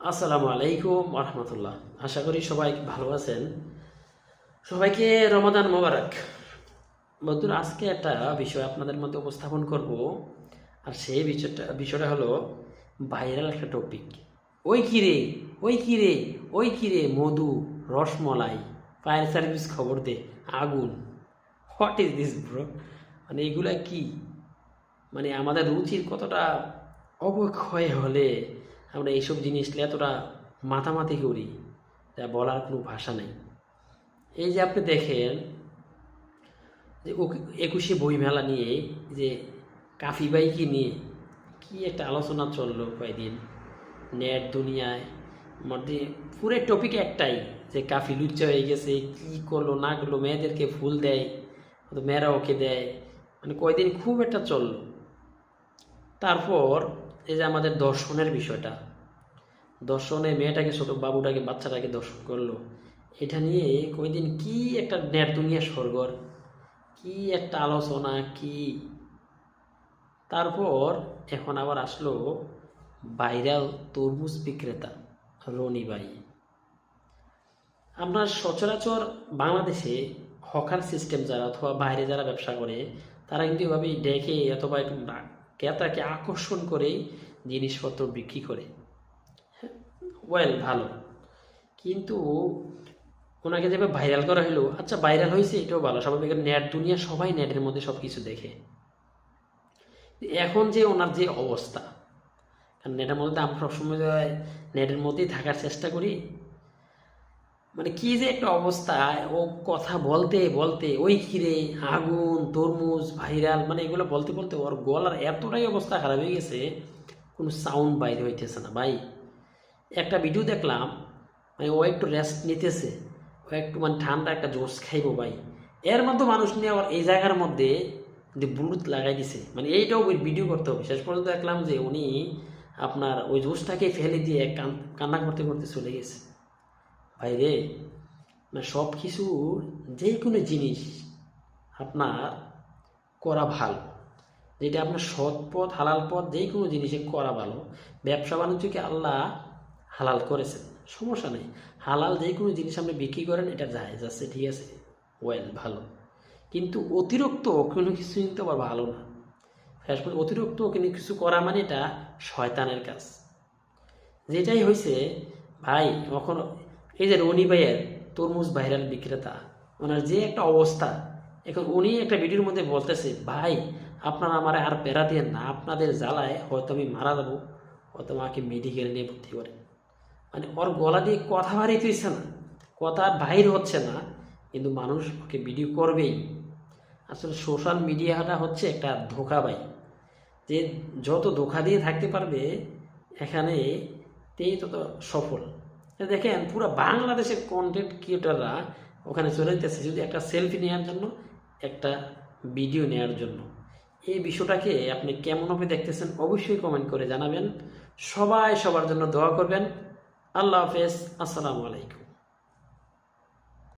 আসসালামু আলাইকুম রহমতুল্লাহ আশা করি সবাই ভালো আছেন। সবাইকে রমাদান মোবারক। বন্ধুরা, আজকে একটা বিষয় আপনাদের মধ্যে উপস্থাপন করব। আর সেই বিষয়টা বিষয়টা হলো ভাইরাল একটা টপিক ওই কিরে ওই কিরে ওই কিরে মধু, রসমলাই, ফায়ার সার্ভিস খবর দে, আগুন। হোয়াট ইজ দিস ব্রো মানে এগুলা কি? মানে আমাদের রুচির কতটা অবক্ষয় হলে আমরা এইসব জিনিস নিয়ে এতটা মাথামাতি করি, যা বলার কোনো ভাষা নেই। এই যে আপনি দেখেন যে একুশে বইমেলা নিয়ে, যে কাফি বাইকি নিয়ে কি একটা আলোচনা চলল কয়েকদিন নেট দুনিয়ায় মধ্যে পুরো টপিক একটাই, যে কাফি লুচ্চা হয়ে গেছে, কি করল, না করল, মেয়েদেরকে ফুল দেয় মেয়েরা ওকে দেয় মানে কয়দিন খুব একটা চলল। তারপর এই যে আমাদের দর্শনের বিষয়টা। দর্শনে মেয়েটাকে, ছোট বাবুটাকে, বাচ্চাটাকে দর্শন করল। এটা নিয়ে কয়দিন কি একটা নেট দুনিয়া সরগর, কি একটা আলোচনা, কি? তারপর এখন আবার আসলো ভাইরাল তরমুজ বিক্রেতা রনি ভাই। আমরা সচরাচর বাংলাদেশে হকার সিস্টেম যারা অথবা বাইরে যারা ব্যবসা করে, তারা কিন্তু এভাবেই ডেকে অথবা একটু ক্রেতাকে আকর্ষণ করেই জিনিসপত্র বিক্রি করে। ওয়েল ভালো। কিন্তু ওনাকে যেভাবে ভাইরাল করা হলো আচ্ছা ভাইরাল হয়েছে, এটাও ভালো। স্বাভাবিক নেট দুনিয়া সবাই নেটের মধ্যে সব কিছু দেখে। এখন যে ওনার যে অবস্থা, কারণ নেটের মধ্যে আমরা সবসময় নেটের মধ্যেই থাকার চেষ্টা করি মানে কি যে একটা অবস্থা, ও কথা বলতে বলতে ওই কিরে আগুন, তরমুজ, ভাইরাল মানে এগুলো বলতে বলতে ওর গলার এতটাই অবস্থা খারাপ হয়ে গেছে, কোনো সাউন্ড বাইরে হইতেছে না। ভাই, একটা ভিডিও দেখলাম মানে ও একটু রেস্ট নিতেছে, ও একটু মানে ঠান্ডা একটা জোস খাইবো ভাই। এর মধ্যে মানুষ নিয়ে আবার এই জায়গার মধ্যে যে ব্লুটুথ লাগাই দিছে মানে এইটাও ভিডিও করতে হবে। শেষ পর্যন্ত দেখলাম যে উনি আপনার ওই জোসটাকে ফেলে দিয়ে কান- কান্না করতে করতে চলে গেছে। ভাই রে মানে সব কিছুর যে কোনো জিনিস আপনার করা ভালো। যেটা আপনার সৎ পথ, হালাল পথ যে কোনো জিনিসে করা ভালো। ব্যবসা বাণিজ্যকে আল্লাহ হালাল করেছেন, সমস্যা নেই। হালাল যে কোনো জিনিস আপনি বিক্রি করেন, এটা যায় যাচ্ছে ঠিক আছে? ওয়েল, ভালো। কিন্তু অতিরিক্ত কোনো কিছু কিন্তু আবার ভালো না। অতিরিক্ত কোনো কিছু করা মানে এটা শয়তানের কাজ। যেটাই হয়েছে ভাই এখন এই যে রনি ভাইয়ের তরমুজ ভাইরাল বিক্রেতা, ওনার যে একটা অবস্থা, এখন উনি একটা ভিডিওর মধ্যে বলতেছে, ভাই, আপনারা আমার আর পেরা দিয়ে না, আপনাদের জ্বালায় হয়তো আমি মারা যাব, হয়তো আমাকে মেডিকেলে নিয়ে ভর্তি করে মানে ওর গলা দিয়ে কথা বাড়িতেছে না, কথা বাহির হচ্ছে না, কিন্তু মানুষ ওকে ভিডিও করবেই। আসলে সোশ্যাল মিডিয়াটা হচ্ছে একটা ধোকা ভাই যে যত ধোকা দিয়ে থাকতে পারবে, এখানে তেই তত সফল। দেখেন, পুরো বাংলাদেশের কন্টেন্ট ক্রিয়েটাররা ওখানে চলে যেতেছে যদি একটা সেলফি নেওয়ার জন্য, একটা ভিডিও নেওয়ার জন্য। এই বিষয়টাকে আপনি কেমনভাবে দেখতেছেন অবশ্যই কমেন্ট করে জানাবেন। সবাই সবার জন্য দোয়া করবেন। আল্লাহ হাফেজ। আসসালামু আলাইকুম।